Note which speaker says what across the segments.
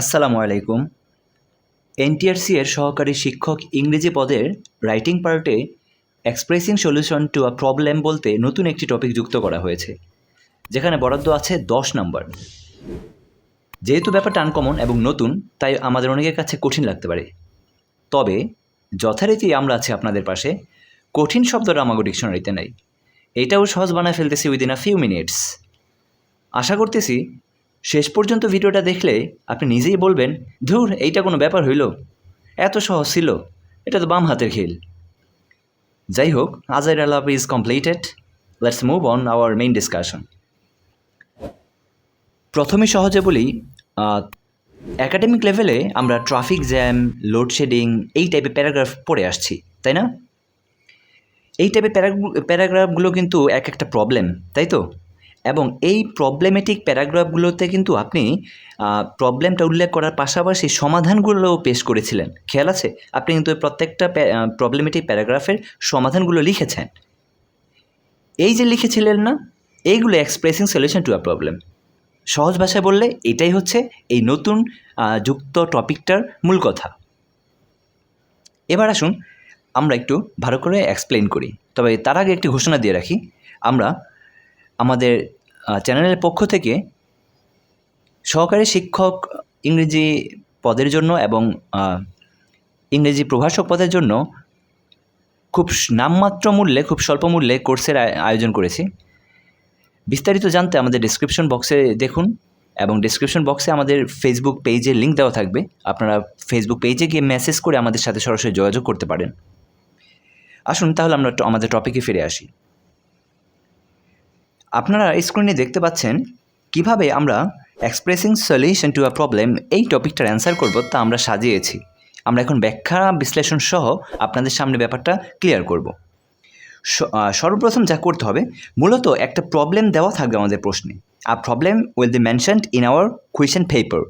Speaker 1: আসসালামু আলাইকুম। এনটিআরসি এর সহকারী শিক্ষক ইংরেজি পদের রাইটিং পার্টে expressing solution to a problem বলতে নতুন একটি টপিক যুক্ত করা হয়েছে, যেখানে বরাদ্দ আছে দশ নম্বর। যেহেতু ব্যাপারটা আনকমন এবং নতুন, তাই আমাদের অনেকের কাছে কঠিন লাগতে পারে। তবে, যথারীতি আমরা আছি আপনাদের পাশে। কঠিন শব্দটা আমাকে ডিকশনারিতে নেই। এটাও সহজ বানায় ফেলতেছি উইদিন আ ফিউ মিনিটস আশা করতেছি শেষ পর্যন্ত ভিডিওটা দেখলে আপনি নিজেই বলবেন, ধুর, এইটা কোনো ব্যাপার হইল। এত সহজ ছিল। এটা তো বাম হাতের খেল। যাই হোক, আজাইর আলাপ is completed let's move on our main discussion প্রথমে সহজে বলি একাডেমিক লেভেলে আমরা ট্রাফিক জ্যাম লোডশেডিং এই টাইপের প্যারাগ্রাফ পড়ে আসছি, তাই না? এই টাইপের প্যারাগ্রাফগুলো কিন্তু এক একটা প্রবলেম তাই তো? এবং এই প্রবলেমেটিক প্যারাগ্রাফগুলোতে কিন্তু আপনি প্রবলেমটা উল্লেখ করার পাশাপাশি সমাধানগুলোও পেশ করেছিলেন। খেয়াল আছে? আপনি কিন্তু প্রত্যেকটা প্রবলেমেটিক প্যারাগ্রাফের সমাধানগুলো লিখেছেন। এই যে লিখেছিলেন না, এইগুলো expressing solution to a problem সহজ ভাষায় বললে এটাই হচ্ছে এই নতুন যুক্ত টপিকটার মূল কথা। এবার আসুন, আমরা একটু ভালো করে এক্সপ্লেন করি। তবে তার আগে একটি ঘোষণা দিয়ে রাখি। আমরা আমাদের চ্যানেলের পক্ষ থেকে সহকারী শিক্ষক ইংরেজি পদের জন্য এবং ইংরেজি প্রভাষক পদের জন্য খুব নামমাত্র মূল্যে, খুব স্বল্প মূল্যে কোর্সের আয়োজন করেছি। বিস্তারিত জানতে আমাদের ডিসক্রিপশন বক্সে দেখুন এবং ডিসক্রিপশন বক্সে আমাদের ফেসবুক পেজের লিঙ্ক দেওয়া থাকবে। আপনারা ফেসবুক পেজে গিয়ে মেসেজ করে আমাদের সাথে সরাসরি যোগাযোগ করতে পারেন। আসুন তাহলে আমরা আমাদের টপিকে ফিরে আসি। আপনারা স্ক্রিনে দেখতে পাচ্ছেন কীভাবে আমরা expressing solution to a problem এই টপিকটার অ্যান্সার করব তা আমরা সাজিয়েছি। আমরা এখন ব্যাখ্যা, বিশ্লেষণ সহ আপনাদের সামনে ব্যাপারটা ক্লিয়ার করব। সর্বপ্রথম যা করতে হবে, মূলত একটা প্রবলেম দেওয়া থাকবে আমাদের প্রশ্নে। আর problem will be mentioned in our question paper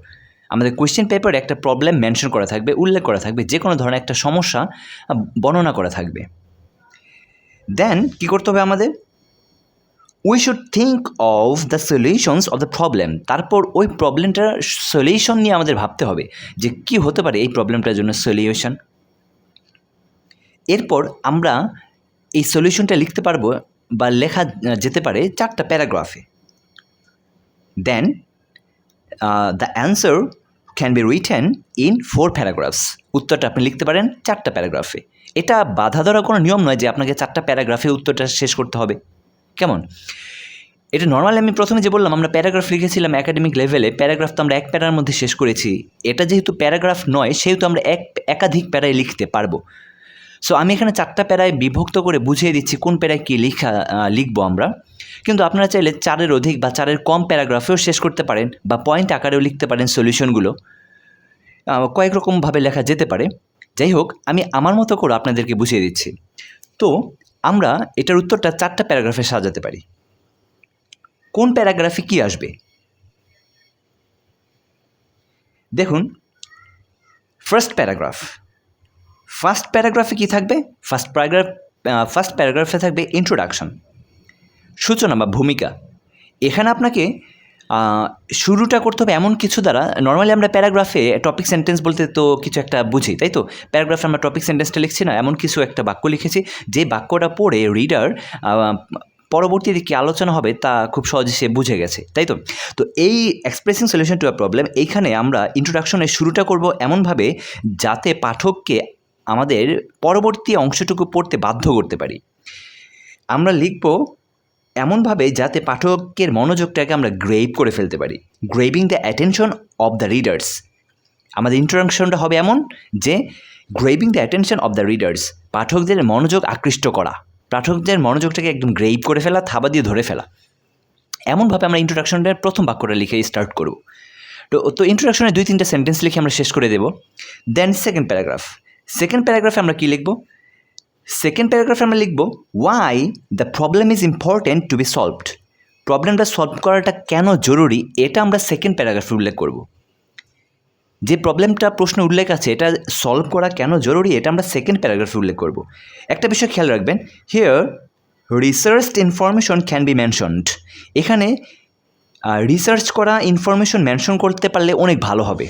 Speaker 1: আমাদের কোয়েশ্চেন পেপারে একটা প্রবলেম মেনশন করা থাকবে, উল্লেখ করা থাকবে যে কোনো ধরনের একটা সমস্যা বর্ণনা করা থাকবে। দেন কী করতে হবে আমাদের? We should think of the solutions of the problem তারপর ওই প্রবলেমটার সলিউশন নিয়ে আমাদের ভাবতে হবে যে কি হতে পারে এই প্রবলেমটার জন্য সলিউশন এরপর আমরা এই সলিউশনটা লিখতে পারব বা লেখা যেতে পারে চারটা প্যারাগ্রাফে then the answer can be written in four paragraphs উত্তরটা আপনি লিখতে পারেন চারটা প্যারাগ্রাফে এটা বাধা ধরা কোনো নিয়ম নয় যে আপনাকে চারটা প্যারাগ্রাফে উত্তরটা শেষ করতে হবে। কেমন? এটা নর্মালি আমি প্রথমে যে বললাম, আমরা প্যারাগ্রাফ লিখেছিলাম একাডেমিক লেভেলে প্যারাগ্রাফ তো আমরা এক প্যারার মধ্যে শেষ করেছি। এটা যেহেতু প্যারাগ্রাফ নয়, সেহেতু আমরা এক, একাধিক প্যারায় লিখতে পারব। সো আমি এখানে চারটা প্যারায় বিভক্ত করে বুঝিয়ে দিচ্ছি কোন প্যারায় কী লিখা লিখব আমরা। কিন্তু আপনারা চাইলে চারের অধিক বা চারের কম প্যারাগ্রাফেও শেষ করতে পারেন বা পয়েন্ট আকারেও লিখতে পারেন সলিউশনগুলো কয়েক রকমভাবে লেখা যেতে পারে। যাই হোক, আমি আমার মতো করে আপনাদেরকে বুঝিয়ে দিচ্ছি। তো আমরা এটার উত্তরটা চারটা প্যারাগ্রাফে সাজাতে পারি। কোন প্যারাগ্রাফে কি আসবে? দেখুন ফার্স্ট প্যারাগ্রাফ ফার্স্ট প্যারাগ্রাফে কি থাকবে? ফার্স্ট প্যারাগ্রাফ ফার্স্ট প্যারাগ্রাফে থাকবে ইন্ট্রোডাকশন সূচনা বা ভূমিকা। এখানে আপনাকে শুরুটা করতে হবে এমন কিছু দ্বারা। নর্মালি আমরা প্যারাগ্রাফে টপিক সেন্টেন্স বলতে তো কিছু একটা বুঝি, তাই তো? প্যারাগ্রাফে আমরা টপিক সেন্টেন্সটা লিখছি না, এমন কিছু একটা বাক্য লিখেছি, যে বাক্যটা পড়ে রিডার পরবর্তীতে কী আলোচনা হবে তা খুব সহজে সে বুঝে গেছে, তাই তো? তো এই expressing solution to a problem এইখানে আমরা ইন্ট্রোডাকশনের শুরুটা করব এমনভাবে যাতে পাঠককে আমাদের পরবর্তী অংশটুকু পড়তে বাধ্য করতে পারি। আমরা লিখব এমনভাবে যাতে পাঠকের মনোযোগটাকে আমরা গ্রেভ করে ফেলতে পারি। Grabbing the attention of the readers. আমাদের ইন্ট্রোডাকশনটা হবে এমন যে grabbing the attention of the readers, পাঠকদের মনোযোগ আকৃষ্ট করা, পাঠকদের মনোযোগটাকে একদম গ্রেভ করে ফেলা, থাবা দিয়ে ধরে ফেলা। এমনভাবে আমরা ইন্ট্রোডাকশনটার প্রথম বাক্যটা লিখে স্টার্ট করব। তো তো ইন্ট্রোডাকশনে দুই তিনটা সেন্টেন্স লিখে আমরা শেষ করে দেব। দেন সেকেন্ড প্যারাগ্রাফ সেকেন্ড প্যারাগ্রাফে আমরা কী লিখব? সেকেন্ড প্যারাগ্রাফে আমরা লিখব why the problem is important to be solved প্রবলেমটা সলভ করাটা কেন জরুরি, এটা আমরা সেকেন্ড প্যারাগ্রাফে উল্লেখ করব। যে প্রবলেমটা প্রশ্ন উল্লেখ আছে, এটা সলভ করা কেন জরুরি, এটা আমরা সেকেন্ড প্যারাগ্রাফে উল্লেখ করব। একটা বিষয় খেয়াল রাখবেন here research information can be mentioned এখানে রিসার্চ করা ইনফরমেশন মেনশন করতে পারলে অনেক ভালো হবে।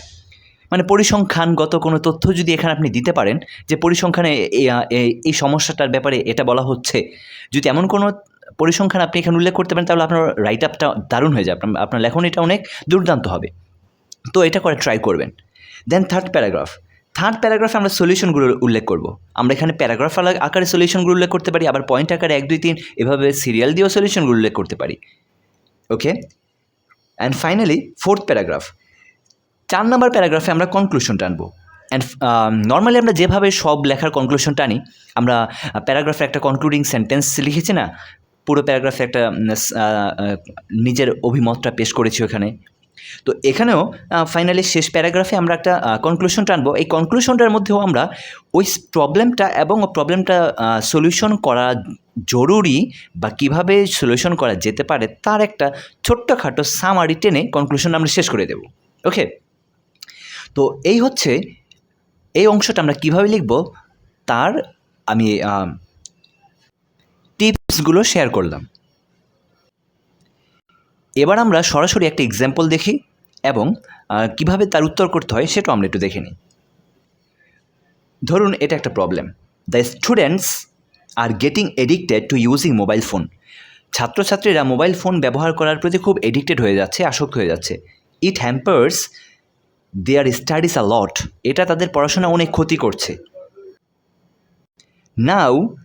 Speaker 1: মানে পরিসংখ্যানগত কোনো তথ্য যদি এখানে আপনি দিতে পারেন যে পরিসংখ্যানে এই- সমস্যাটার ব্যাপারে এটা বলা হচ্ছে, যদি এমন কোনো পরিসংখ্যান আপনি এখানে উল্লেখ করতে পারেন, তাহলে আপনার রাইট আপটা দারুণ হয়ে যাবে, আপনার- আপনার লেখনীটা অনেক দুর্দান্ত হবে। তো এটা করে ট্রাই করবেন। দেন থার্ড প্যারাগ্রাফ থার্ড প্যারাগ্রাফে আমরা সলিউশনগুলো উল্লেখ করব। আমরা এখানে প্যারাগ্রাফ আকারে সলিউশনগুলো উল্লেখ করতে পারি, আবার পয়েন্ট আকারে এক, দুই, তিন, এভাবে সিরিয়াল দিয়েও সলিউশনগুলো উল্লেখ করতে পারি। Okay and finally fourth paragraph চার নম্বর প্যারাগ্রাফে আমরা কনক্লুশন টানবো। অ্যান্ড নর্মালি আমরা যেভাবে সব লেখার কনক্লুশন টানি, আমরা প্যারাগ্রাফে একটা কনক্লুডিং সেন্টেন্স লিখেছি না, পুরো প্যারাগ্রাফে একটা নিজের অভিমতটা পেশ করেছি ওখানে। তো এখানেও ফাইনালি শেষ প্যারাগ্রাফে আমরা একটা কনক্লুশন টানবো। এই কনক্লুশনটার মধ্যেও আমরা ওই প্রবলেমটা এবং প্রবলেমটা সলিউশন করা জরুরি বা কীভাবে সলিউশন করা যেতে পারে, তার একটা ছোট্টখাটো সামারি টেনে কনক্লুশন আমরা শেষ করে দেব। ওকে তো এই হচ্ছে, এই অংশটা আমরা কীভাবে লিখব তার আমি টিপসগুলো শেয়ার করলাম। এবার আমরা সরাসরি একটা এক্সাম্পল দেখি এবং কীভাবে তার উত্তর করতে হয় সেটাও আমরা একটু দেখে নিই। ধরুন এটা একটা problem the students are getting addicted to using mobile phone ছাত্রছাত্রীরা মোবাইল ফোন ব্যবহার করার প্রতি খুব এডিক্টেড হয়ে যাচ্ছে, আসক্ত হয়ে যাচ্ছে। ইট হ্যাম্পার্স দেয়ার স্টাডিজ আ লট এটা তাদের পড়াশোনা অনেক ক্ষতি করছে। Now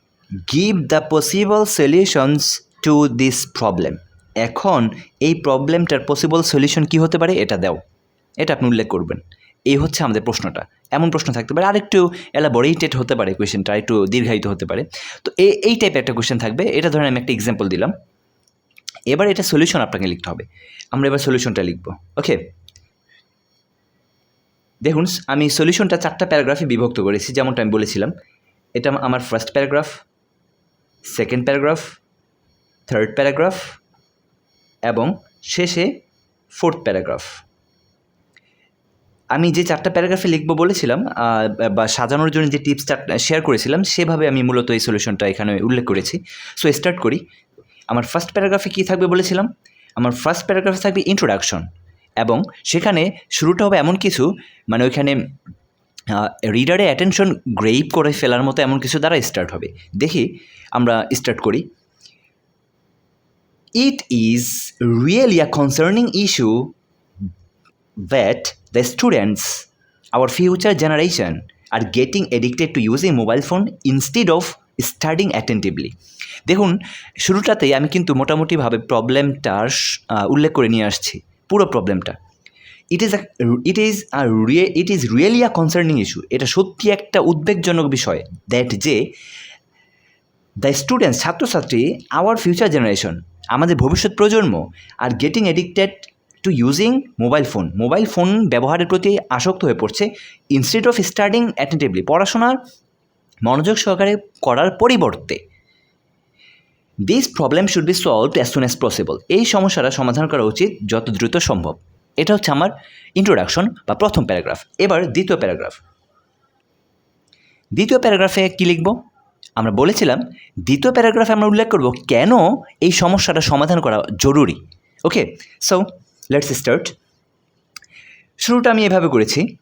Speaker 1: give the possible solutions to this problem এখন, এই প্রবলেমটার পসিবল সলিউশন কী হতে পারে? এটা দাও। এটা আপনি উল্লেখ করবেন। এই হচ্ছে আমাদের প্রশ্নটা। এমন প্রশ্ন থাকতে পারে, আরেকটু এলাবোরেটেড হতে পারে কোয়েশ্চেনটা একটু দীর্ঘায়িত হতে পারে। তো এই টাইপের একটা কোয়েশ্চেন থাকবে। এটা ধরেন আমি একটা এক্সাম্পল দিলাম। এবার এটা সলিউশন আপনাকে লিখতে হবে। আমরা এবার সলিউশনটা লিখব। ওকে দেখুন, আমি সলিউশনটা চারটা প্যারাগ্রাফে বিভক্ত করেছি, যেমনটা আমি বলেছিলাম। এটা আমার first paragraph second paragraph third paragraph এবং শেষে ফোর্থ প্যারাগ্রাফ আমি যে চারটা প্যারাগ্রাফে লিখব বলেছিলাম বা সাজানোর জন্য যে টিপসটা শেয়ার করেছিলাম, সেভাবে আমি মূলত এই সলিউশনটা এখানে উল্লেখ করেছি। সো স্টার্ট করি। আমার ফার্স্ট প্যারাগ্রাফে কী থাকবে বলেছিলাম? আমার ফার্স্ট প্যারাগ্রাফে থাকবে ইন্ট্রোডাকশন এবং সেখানে শুরুটা হবে এমন কিছু মানে ওইখানে রিডারে অ্যাটেনশন গ্রেপ করে ফেলার মতো এমন কিছু দ্বারা স্টার্ট হবে। দেখি আমরা স্টার্ট করি। It is really a concerning issue that the students, our future generation, are getting addicted to using mobile phone instead of studying attentively দেখুন শুরুটাতেই আমি কিন্তু মোটামুটিভাবে প্রবলেমটার উল্লেখ করে নিয়ে আসছি। পুরো প্রবলেমটা it is it is it is really a concerning issue এটা সত্যি একটা উদ্বেগজনক বিষয়। দ্যাট যে দ্য স্টুডেন্টস ছাত্রছাত্রী আওয়ার ফিউচার জেনারেশন আমাদের ভবিষ্যৎ প্রজন্ম are getting addicted to using mobile phone mobile phone ব্যবহারের প্রতি আসক্ত হয়ে পড়ছে। ইনস্টিটিউট অফ স্টাডিং অ্যাটেন্টিভলি পড়াশোনার মনোযোগ সহকারে করার পরিবর্তে this problem should be solved as soon as possible এই সমস্যাটা সমাধান করা উচিত যত দ্রুত সম্ভব। এটা হচ্ছে আমার ইন্ট্রোডাকশন বা প্রথম প্যারাগ্রাফ। এবার দ্বিতীয় প্যারাগ্রাফ। দ্বিতীয় প্যারাগ্রাফে কী লিখব? আমরা বলেছিলাম, দ্বিতীয় প্যারাগ্রাফে আমরা উল্লেখ করব কেন এই সমস্যাটা সমাধান করা জরুরি। ওকে সো লেটস স্টার্ট শুরুটা আমি এভাবে করেছি।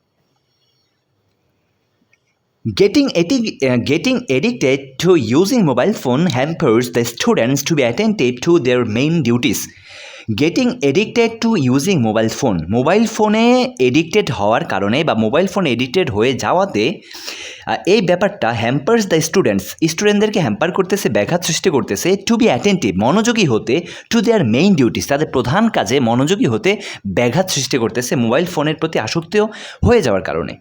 Speaker 1: Getting, edi- uh, getting addicted to using mobile phone hampers the students to be attentive to their main duties. Getting addicted to using mobile phone mobile ফোনে এডিক্টেড হওয়ার কারণে বা mobile phone addicted হয়ে যাওয়াতে এই ব্যাপারটা হ্যাম্পার্স দ্য স্টুডেন্টস স্টুডেন্টদেরকে hamper করতেছে ব্যাঘাত সৃষ্টি করতেছে টু বি অ্যাটেন্টিভ মনোযোগী হতে টু দেয়ার মেইন ডিউটিস তাদের প্রধান কাজে মনোযোগী হতে ব্যাঘাত সৃষ্টি করতেছে মোবাইল ফোনের প্রতি আসক্তিও হয়ে যাওয়ার কারণে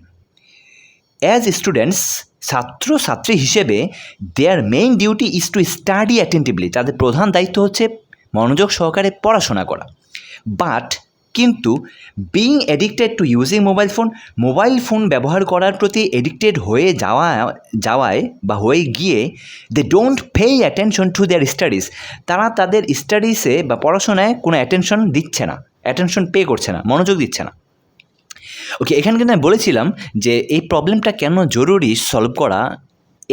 Speaker 1: অ্যাজ স্টুডেন্টস ছাত্র ছাত্রী হিসেবে their main duty is to study attentively তাদের প্রধান দায়িত্ব হচ্ছে মনোযোগ সহকারে পড়াশোনা করা। বাট কিন্তু being addicted to using mobile phone mobile phone ব্যবহার করার প্রতি এডিক্টেড হয়ে যাওয়া, যাওয়ায় বা হয়ে গিয়ে they don't pay attention to their studies তারা তাদের স্টাডিজে বা পড়াশোনায় কোনো অ্যাটেনশন দিচ্ছে না। অ্যাটেনশন পে করছে না, মনোযোগ দিচ্ছে না। ওকে এখানে কিন্তু আমি বলেছিলাম যে এই প্রবলেমটা কেন জরুরি সলভ করা?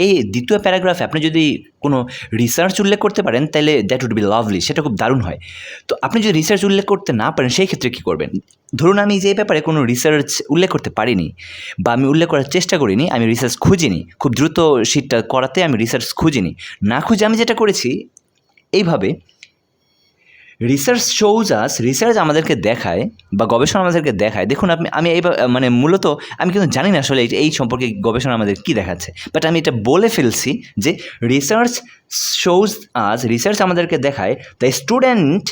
Speaker 1: এই দ্বিতীয় প্যারাগ্রাফে আপনি যদি কোনো রিসার্চ উল্লেখ করতে পারেন, তাহলে দ্যাট উড বি লাভলি সেটা খুব দারুণ হয়। তো আপনি যদি রিসার্চ উল্লেখ করতে না পারেন, সেই ক্ষেত্রে কী করবেন? ধরুন আমি যে ব্যাপারে কোনো রিসার্চ উল্লেখ করতে পারিনি বা আমি উল্লেখ করার চেষ্টা করিনি, আমি রিসার্চ খুঁজিনি, খুব দ্রুত শীটটা করাতে আমি রিসার্চ খুঁজিনি, না খুঁজে আমি যেটা করেছি, এইভাবে রিসার্চ শোজ আস রিসার্চ আমাদেরকে দেখায় বা গবেষণা আমাদেরকে দেখায়। দেখুন আপনি, আমি এই মানে মূলত আমি কিন্তু জানি না আসলে এই- সম্পর্কে গবেষণা আমাদের কী দেখাচ্ছে। বাট আমি এটা বলে ফেলছি যে রিসার্চ শোজ আস রিসার্চ আমাদেরকে দেখায় দ্য স্টুডেন্ট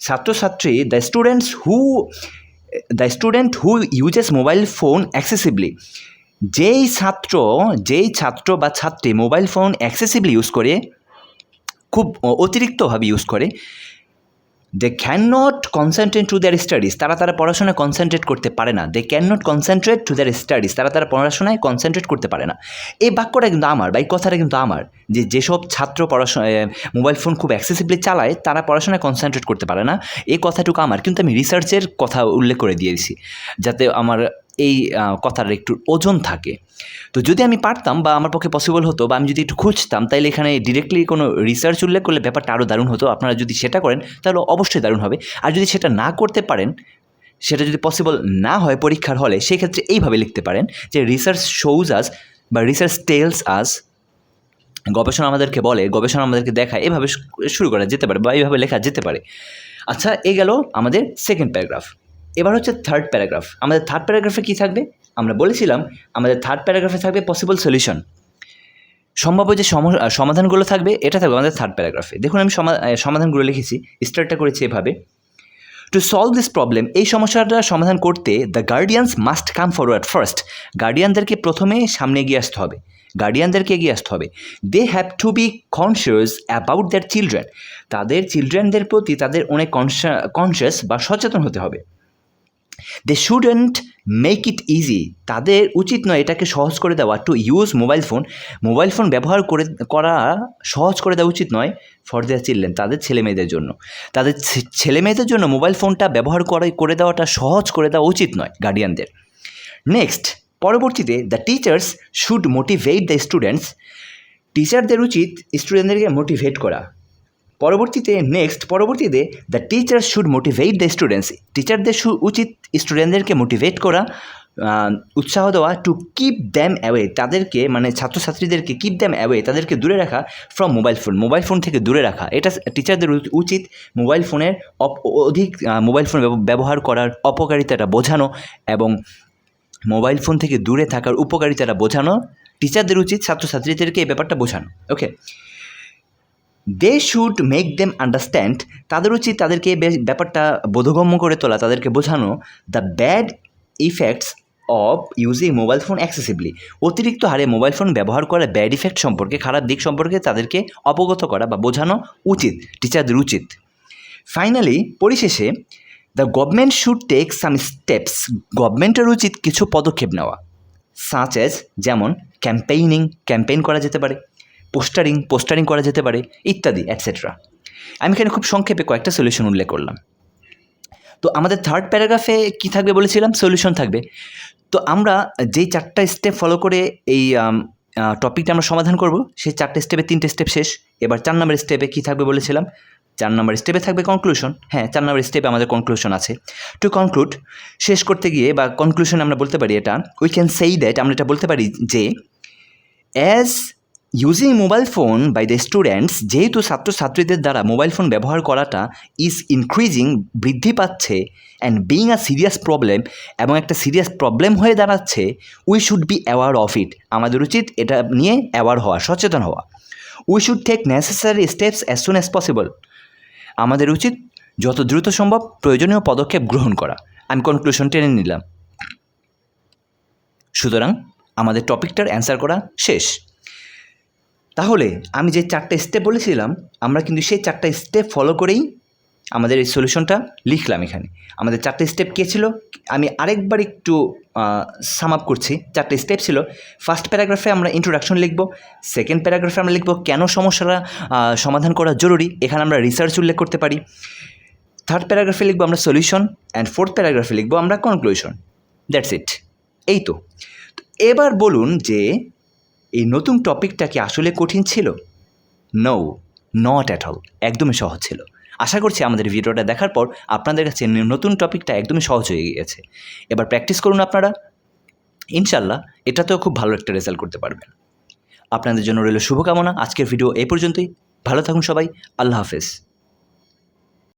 Speaker 1: ছাত্রছাত্রী the students who the student who uses mobile phone excessively যেই ছাত্র যেই ছাত্র বা ছাত্রী মোবাইল ফোন অ্যাক্সেসিভলি ইউজ করে, খুব অতিরিক্তভাবে ইউজ করে they can not concentrate to their studies তারা তারা পড়াশোনায় কনসেন্ট্রেট করতে পারে না। They can not concentrate to their studies তারা তারা পড়াশোনায় কনসেন্ট্রেট করতে পারে না। এই বাক্যটা কিন্তু আমার বা এই কথাটা কিন্তু আমার যে যেসব ছাত্র পড়াশোনা মোবাইল ফোন খুব অ্যাক্সেসিবলি চালায়, তারা পড়াশোনায় কনসেন্ট্রেট করতে পারে না। এই কথাটুকু আমার। কিন্তু আমি রিসার্চের কথা উল্লেখ করে দিয়েছি। যাতে আমার এই কথার একটু ওজন থাকে। তো যদি আমি পারতাম বা আমার পক্ষে পসিবল হতো বা আমি যদি একটু খুঁজতাম তাহলে এখানে ডিরেক্টলি কোনো রিসার্চ উল্লেখ করলে ব্যাপারটা আরও দারুণ হতো। আপনারা যদি সেটা করেন, তাহলে অবশ্যই দারুণ হবে। আর যদি সেটা না করতে পারেন, সেটা যদি পসিবল না হয় পরীক্ষার হলে, সেক্ষেত্রে এইভাবে লিখতে পারেন যে রিসার্চ শোজ আস বা রিসার্চ টেলস আস গবেষণা আমাদেরকে বলে, গবেষণা আমাদেরকে দেখায়, এভাবে শুরু করা যেতে পারে বা এইভাবে লেখা যেতে পারে। আচ্ছা এ গেল আমাদের সেকেন্ড প্যারাগ্রাফ এবার হচ্ছে থার্ড প্যারাগ্রাফ আমাদের থার্ড প্যারাগ্রাফে কী থাকবে? আমরা বলেছিলাম, আমাদের থার্ড প্যারাগ্রাফে থাকবে পসিবল সলিউশন সম্ভাব্য যে সম- সমাধানগুলো থাকবে, এটা থাকবে আমাদের থার্ড প্যারাগ্রাফে দেখুন আমি সমাধানগুলো লিখেছি স্টার্টটা করেছি এভাবে। টু সলভ দিস প্রবলেম এই সমস্যাটা সমাধান করতে the guardians must come forward first গার্ডিয়ানদেরকে প্রথমে সামনে এগিয়ে আসতে হবে। গার্ডিয়ানদেরকে এগিয়ে আসতে হবে। They have to be conscious about their children তাদের চিলড্রেনদের প্রতি তাদের অনেক কনসিয়াস বা সচেতন হতে হবে। They shouldn't make it easy তাদের উচিত নয় এটাকে সহজ করে দেওয়া to use mobile phone mobile phone ব্যবহার করে, করা সহজ করে দেওয়া উচিত নয় ফর দেয়ার চিলড্রেন তাদের ছেলে মেয়েদের জন্য। তাদের ছে- ছেলে মেয়েদের জন্য মোবাইল ফোনটা ব্যবহার করে করে দেওয়াটা সহজ করে দেওয়া উচিত নয় গার্ডিয়ানদের নেক্সট পরবর্তীতে the teachers should motivate the students টিচারদের উচিত স্টুডেন্টদেরকে মোটিভেট করা। পরবর্তীতে নেক্সট পরবর্তীতে the teacher should motivate the students টিচারদের উচিত স্টুডেন্টদেরকে মোটিভেট করা উৎসাহ দেওয়া টু কিপ দ্যাম অ্যাওয়ে তাদেরকে মানে ছাত্রছাত্রীদেরকে কিপ দ্যাম অ্যাওয়ে তাদেরকে দূরে রাখা from mobile phone mobile phone থেকে দূরে রাখা। এটা টিচারদের উচিত মোবাইল ফোনের অধিক মোবাইল ফোন ব্যবহার করার অপকারিতাটা বোঝানো এবং মোবাইল ফোন থেকে দূরে থাকার উপকারিতাটা বোঝানো। টিচারদের উচিত ছাত্রছাত্রীদেরকে এই ব্যাপারটা বোঝানো। Okay they should make them understand তাদের উচিত তাদেরকে ব্যাপারটা বোধগম্য করে তোলা, তাদেরকে বোঝানো the bad effects of using mobile phone excessively অতিরিক্ত হারে মোবাইল ফোন ব্যবহার করার ব্যাড ইফেক্ট সম্পর্কে, খারাপ দিক সম্পর্কে তাদেরকে অবগত করা বা বোঝানো উচিত টিচারদের উচিত। ফাইনালি পরিশেষে the government should take some steps গভর্নমেন্টের উচিত কিছু পদক্ষেপ নেওয়া সাচ এজ যেমন ক্যাম্পেইনিং ক্যাম্পেইন করা যেতে পারে। পোস্টারিং পোস্টারিং করা যেতে পারে, ইত্যাদি অ্যাটসেট্রা আমি এখানে খুব সংক্ষেপে কয়েকটা সলিউশন উল্লেখ করলাম। তো আমাদের থার্ড প্যারাগ্রাফে কী থাকবে বলেছিলাম? সলিউশন থাকবে। তো আমরা যেই চারটা স্টেপ ফলো করে এই টপিকটা আমরা সমাধান করব, সেই চারটে স্টেপে তিনটে স্টেপ শেষ। এবার চার নম্বর স্টেপে কী থাকবে বলেছিলাম? চার নম্বর স্টেপে থাকবে কনক্লুশন হ্যাঁ চার নম্বর স্টেপে আমাদের কনক্লুশন আছে। টু কনক্লুড শেষ করতে গিয়ে বা কনক্লুশন আমরা বলতে পারি এটা উই ক্যান সেই দ্যাট আমরা এটা বলতে পারি যে as using mobile phone by the students যেহেতু ছাত্রছাত্রীদের দ্বারা মোবাইল ফোন ব্যবহার করাটা ইজ ইনক্রিজিং বৃদ্ধি পাচ্ছে and being a serious problem এবং একটা সিরিয়াস প্রবলেম হয়ে দাঁড়াচ্ছে we should be aware of it আমাদের উচিত এটা নিয়ে অ্যাওয়ার হওয়া, সচেতন হওয়া। We should take necessary steps as soon as possible আমাদের উচিত যত দ্রুত সম্ভব প্রয়োজনীয় পদক্ষেপ গ্রহণ করা। আমি কনক্লুশন টেনে নিলাম। সুতরাং আমাদের টপিকটার অ্যান্সার করা শেষ। তাহলে আমি যে চারটে স্টেপ বলেছিলাম, আমরা কিন্তু সেই চারটা স্টেপ ফলো করেই আমাদের এই সলিউশনটা লিখলাম এখানে। আমাদের চারটে স্টেপ কে ছিল, আমি আরেকবার একটু সাম আপ করছি। চারটে স্টেপ ছিল ফার্স্ট প্যারাগ্রাফে আমরা ইন্ট্রোডাকশন লিখব সেকেন্ড প্যারাগ্রাফে আমরা লিখব কেন সমস্যাটা সমাধান করা জরুরি, এখানে আমরা রিসার্চ উল্লেখ করতে পারি। থার্ড প্যারাগ্রাফে লিখব আমরা সলিউশন অ্যান্ড ফোর্থ প্যারাগ্রাফে লিখব আমরা কনক্লুশন দ্যাটস ইট এই তো এবার বলুন যে এই নতুন টপিকটা কি আসলে কঠিন ছিল? নো নট অ্যাট অল একদমই সহজ ছিল। আশা করছি আমাদের ভিডিওটা দেখার পর আপনাদের কাছে নতুন টপিকটা একদমই সহজ হয়ে গিয়েছে। এবার প্র্যাকটিস করুন আপনারা। ইনশাল্লাহ এটাতেও খুব ভালো একটা রেজাল্ট করতে পারবেন। আপনাদের জন্য রইল শুভকামনা। আজকের ভিডিও এই পর্যন্তই। ভালো থাকুন সবাই। আল্লাহ হাফেজ।